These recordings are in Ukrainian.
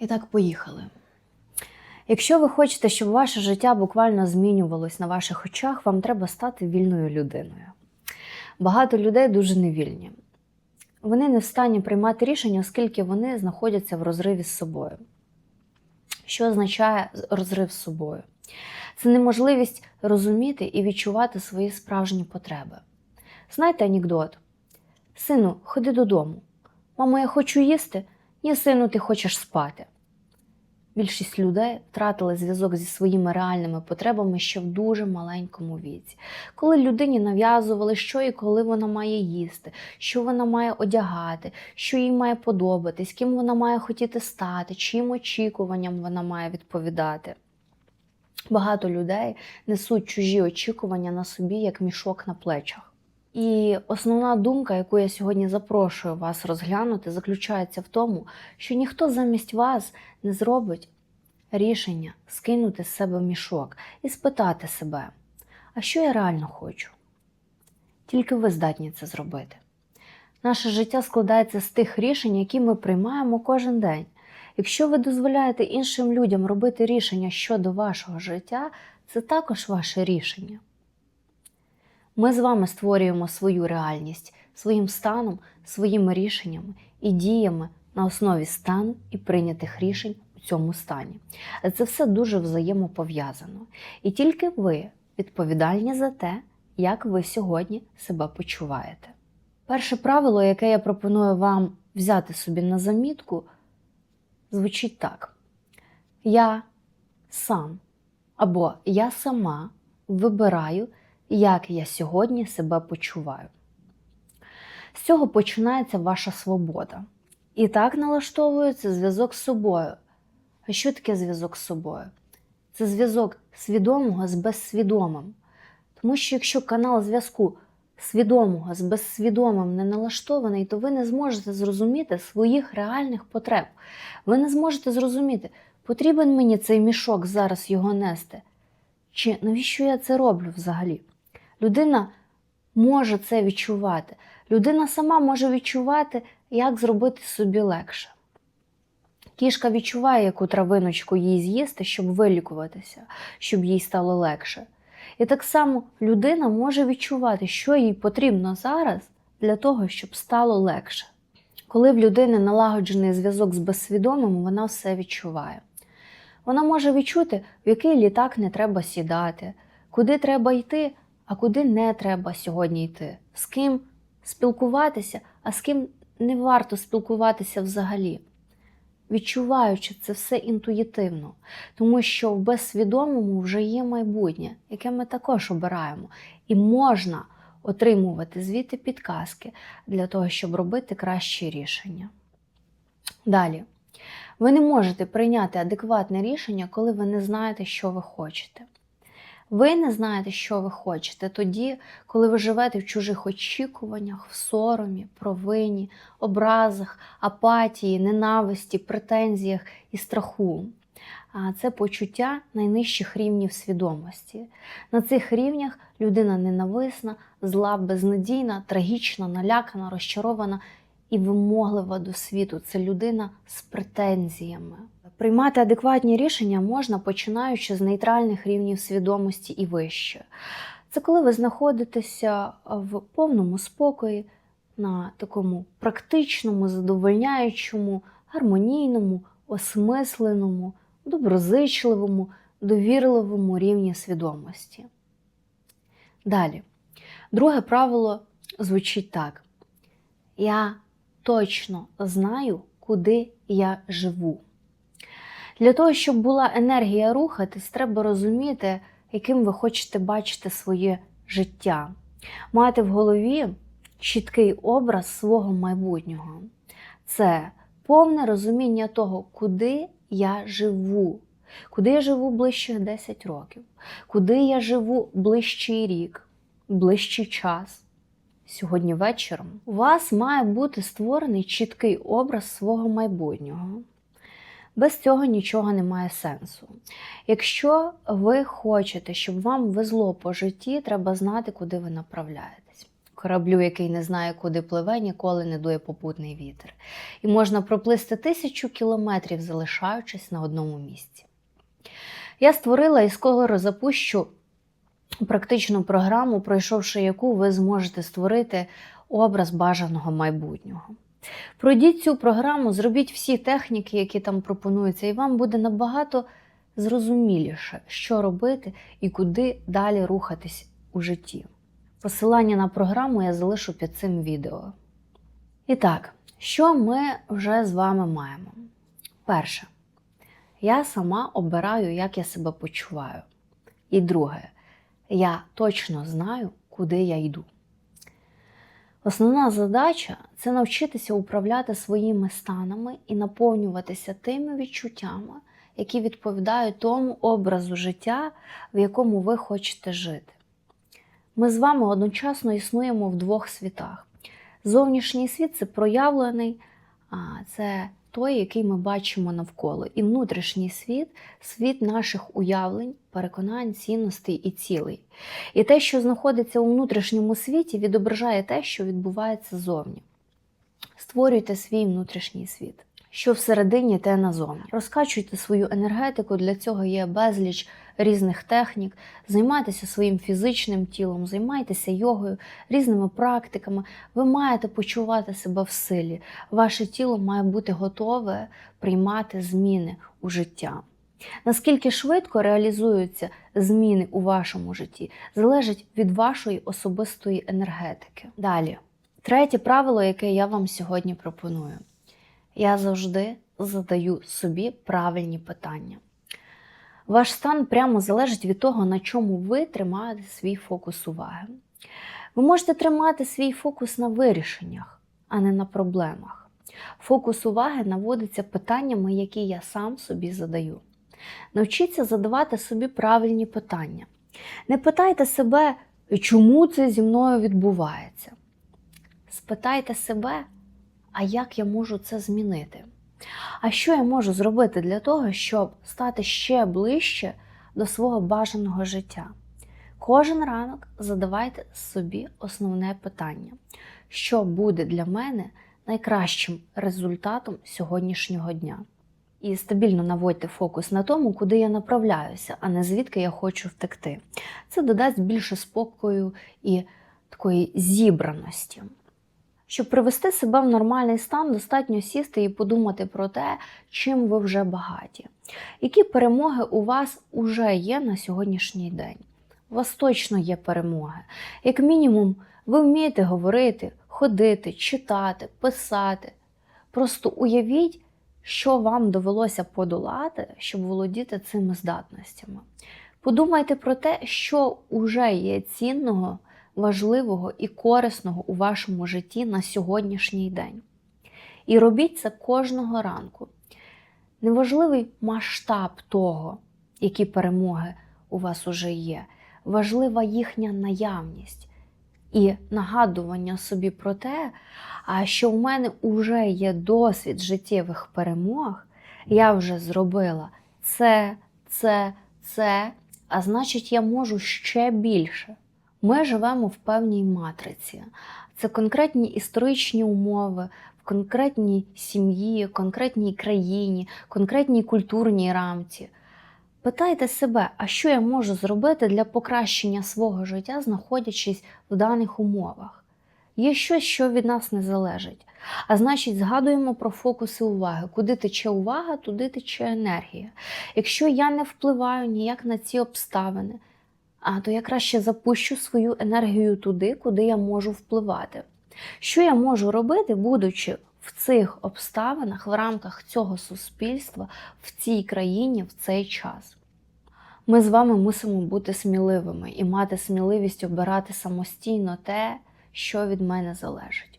І так, поїхали. Якщо ви хочете, щоб ваше життя буквально змінювалось на ваших очах, вам треба стати вільною людиною. Багато людей дуже невільні. Вони не в стані приймати рішення, оскільки вони знаходяться в розриві з собою. Що означає розрив з собою? Це неможливість розуміти і відчувати свої справжні потреби. Знаєте анекдот? Сину, ходи додому. Мамо, я хочу їсти. Ні, сину, ти хочеш спати. Більшість людей втратили зв'язок зі своїми реальними потребами ще в дуже маленькому віці, коли людині нав'язували, що і коли вона має їсти, що вона має одягати, що їй має подобатись, ким вона має хотіти стати, чиїм очікуванням вона має відповідати. Багато людей несуть чужі очікування на собі, як мішок на плечах. І основна думка, яку я сьогодні запрошую вас розглянути, заключається в тому, що ніхто замість вас не зробить рішення скинути з себе мішок і спитати себе, а що я реально хочу? Тільки ви здатні це зробити. Наше життя складається з тих рішень, які ми приймаємо кожен день. Якщо ви дозволяєте іншим людям робити рішення щодо вашого життя, це також ваше рішення. Ми з вами створюємо свою реальність своїм станом, своїми рішеннями і діями на основі стану і прийнятих рішень у цьому стані. Це все дуже взаємопов'язано. І тільки ви відповідальні за те, як ви сьогодні себе почуваєте. Перше правило, яке я пропоную вам взяти собі на замітку, звучить так: Я сам або я сама вибираю як я сьогодні себе почуваю. З цього починається ваша свобода. І так налаштовується зв'язок з собою. А що таке зв'язок з собою? Це зв'язок свідомого з безсвідомим. Тому що якщо канал зв'язку свідомого з безсвідомим не налаштований, то ви не зможете зрозуміти своїх реальних потреб. Ви не зможете зрозуміти, потрібен мені цей мішок зараз його нести. Чи навіщо я це роблю взагалі? Людина може це відчувати. Людина сама може відчувати, як зробити собі легше. Кішка відчуває, яку травиночку їй з'їсти, щоб вилікуватися, щоб їй стало легше. І так само людина може відчувати, що їй потрібно зараз для того, щоб стало легше. Коли в людини налагоджений зв'язок з безсвідомим, вона все відчуває. Вона може відчути, в який літак не треба сідати, куди треба йти, а куди не треба сьогодні йти, з ким спілкуватися, а з ким не варто спілкуватися взагалі. Відчуваючи це все інтуїтивно, тому що в безсвідомому вже є майбутнє, яке ми також обираємо, і можна отримувати звідти підказки для того, щоб робити кращі рішення. Далі, ви не можете прийняти адекватне рішення, коли ви не знаєте, що ви хочете. Ви не знаєте, що ви хочете тоді, коли ви живете в чужих очікуваннях, в соромі, провині, образах, апатії, ненависті, претензіях і страху. Це почуття найнижчих рівнів свідомості. На цих рівнях людина ненависна, зла, безнадійна, трагічна, налякана, розчарована і вимоглива до світу. Це людина з претензіями. Приймати адекватні рішення можна починаючи з нейтральних рівнів свідомості і вище. Це коли ви знаходитеся в повному спокої, на такому практичному, задовольняючому, гармонійному, осмисленому, доброзичливому, довірливому рівні свідомості. Далі, друге правило звучить так: я точно знаю, куди я живу. Для того, щоб була енергія рухатись, треба розуміти, яким ви хочете бачити своє життя, мати в голові чіткий образ свого майбутнього. Це повне розуміння того, куди я живу, куди я живу ближчих 10 років, куди я живу ближчий рік, ближчий час. Сьогодні вечором у вас має бути створений чіткий образ свого майбутнього. Без цього нічого не має сенсу. Якщо ви хочете, щоб вам везло по житті, треба знати, куди ви направляєтесь. кораблю, який не знає, куди пливе, ніколи не дує попутний вітер. І можна проплисти тисячу кілометрів, залишаючись на одному місці. Я створила і скоро запущу практичну програму, пройшовши яку ви зможете створити образ бажаного майбутнього. Пройдіть цю програму, зробіть всі техніки, які там пропонуються, і вам буде набагато зрозуміліше, що робити і куди далі рухатись у житті. Посилання на програму я залишу під цим відео. І так, що ми вже з вами маємо? Перше, я сама обираю, як я себе почуваю. І друге, я точно знаю, куди я йду. Основна задача це навчитися управляти своїми станами і наповнюватися тими відчуттями, які відповідають тому образу життя, в якому ви хочете жити. Ми з вами одночасно існуємо в двох світах. Зовнішній світ це проявлений, це той, який ми бачимо навколо. І внутрішній світ світ наших уявлень, переконань, цінностей і цілей. І те, що знаходиться у внутрішньому світі, відображає те, що відбувається ззовні. Створюйте свій внутрішній світ. Що всередині, те назовні. Розкачуйте свою енергетику, для цього є безліч різних технік. Займайтеся своїм фізичним тілом, займайтеся йогою, різними практиками. Ви маєте почувати себе в силі. Ваше тіло має бути готове приймати зміни у життя. Наскільки швидко реалізуються зміни у вашому житті, залежить від вашої особистої енергетики. Далі, третє правило, яке я вам сьогодні пропоную. Я завжди задаю собі правильні питання. Ваш стан прямо залежить від того, на чому ви тримаєте свій фокус уваги. Ви можете тримати свій фокус на вирішеннях, а не на проблемах. Фокус уваги наводиться питаннями, які я сам собі задаю. Навчіться задавати собі правильні питання. Не питайте себе, чому це зі мною відбувається. Спитайте себе, а як я можу це змінити? А що я можу зробити для того, щоб стати ще ближче до свого бажаного життя? Кожен ранок задавайте собі основне питання, що буде для мене найкращим результатом сьогоднішнього дня. І стабільно наводьте фокус на тому, куди я направляюся, а не звідки я хочу втекти. Це додасть більше спокою і такої зібраності. Щоб привести себе в нормальний стан, достатньо сісти і подумати про те, чим ви вже багаті. Які перемоги у вас вже є на сьогоднішній день? У вас точно є перемоги. Як мінімум, ви вмієте говорити, ходити, читати, писати. Просто уявіть, що вам довелося подолати, щоб володіти цими здатностями. Подумайте про те, що вже є цінного важливого і корисного у вашому житті на сьогоднішній день. І робіть це кожного ранку. Неважливий масштаб того, які перемоги у вас уже є, важлива їхня наявність і нагадування собі про те, що в мене вже є досвід життєвих перемог, я вже зробила це, це, це, а значить, я можу ще більше. Ми живемо в певній матриці. Це конкретні історичні умови, в конкретній сім'ї, конкретній країні, конкретній культурній рамці. Питайте себе, а що я можу зробити для покращення свого життя, знаходячись в даних умовах? Є щось, що від нас не залежить. А значить, згадуємо про фокуси уваги. Куди тече увага, туди тече енергія. Якщо я не впливаю ніяк на ці обставини, а то я краще запущу свою енергію туди, куди я можу впливати. Що я можу робити, будучи в цих обставинах, в рамках цього суспільства, в цій країні в цей час? Ми з вами мусимо бути сміливими і мати сміливість обирати самостійно те, що від мене залежить.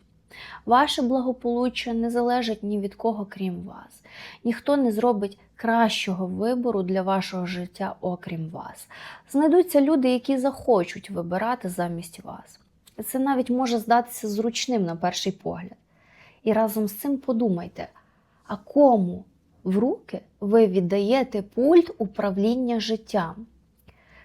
Ваше благополуччя не залежить ні від кого, крім вас. Ніхто не зробить кращого вибору для вашого життя, окрім вас. Знайдуться люди, які захочуть вибирати замість вас. Це навіть може здатися зручним на перший погляд. І разом з цим подумайте, а кому в руки ви віддаєте пульт управління життям?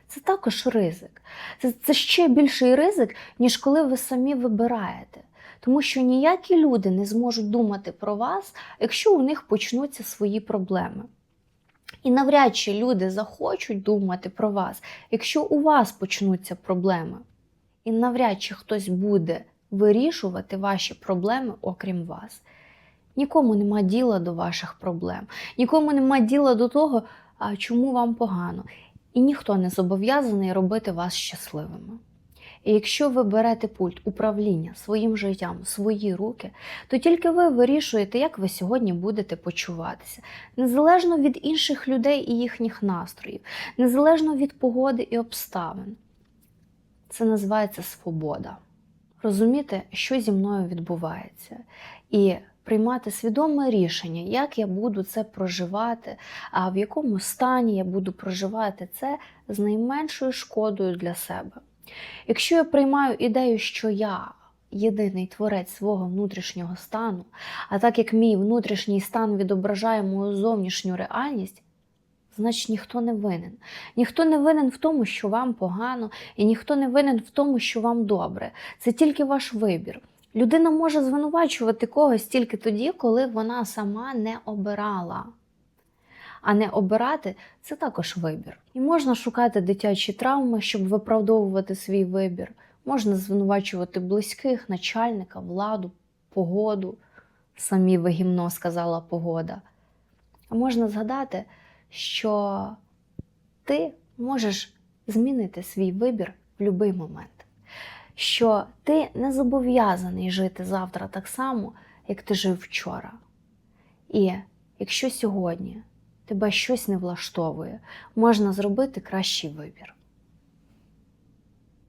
Це також ризик. Це, це ще більший ризик, ніж коли ви самі вибираєте. Тому що ніякі люди не зможуть думати про вас, якщо у них почнуться свої проблеми. І навряд чи люди захочуть думати про вас, якщо у вас почнуться проблеми. І навряд чи хтось буде вирішувати ваші проблеми, окрім вас. Нікому нема діла до ваших проблем, нікому нема діла до того, чому вам погано. І ніхто не зобов'язаний робити вас щасливими. І якщо ви берете пульт управління своїм життям свої руки, то тільки ви вирішуєте, як ви сьогодні будете почуватися, незалежно від інших людей і їхніх настроїв, незалежно від погоди і обставин. Це називається свобода. Розуміти, що зі мною відбувається, і приймати свідоме рішення, як я буду це проживати, а в якому стані я буду проживати це з найменшою шкодою для себе. Якщо я приймаю ідею, що я єдиний творець свого внутрішнього стану, а так як мій внутрішній стан відображає мою зовнішню реальність, значить ніхто не винен. Ніхто не винен в тому, що вам погано, і ніхто не винен в тому, що вам добре. Це тільки ваш вибір. Людина може звинувачувати когось тільки тоді, коли вона сама не обирала. А не обирати це також вибір. І можна шукати дитячі травми, щоб виправдовувати свій вибір. Можна звинувачувати близьких, начальника, владу, погоду. Самі ви гімно сказала погода. А можна згадати, що ти можеш змінити свій вибір в будь-який момент. Що ти не зобов'язаний жити завтра так само, як ти жив вчора. І якщо сьогодні тебе щось не влаштовує, можна зробити кращий вибір.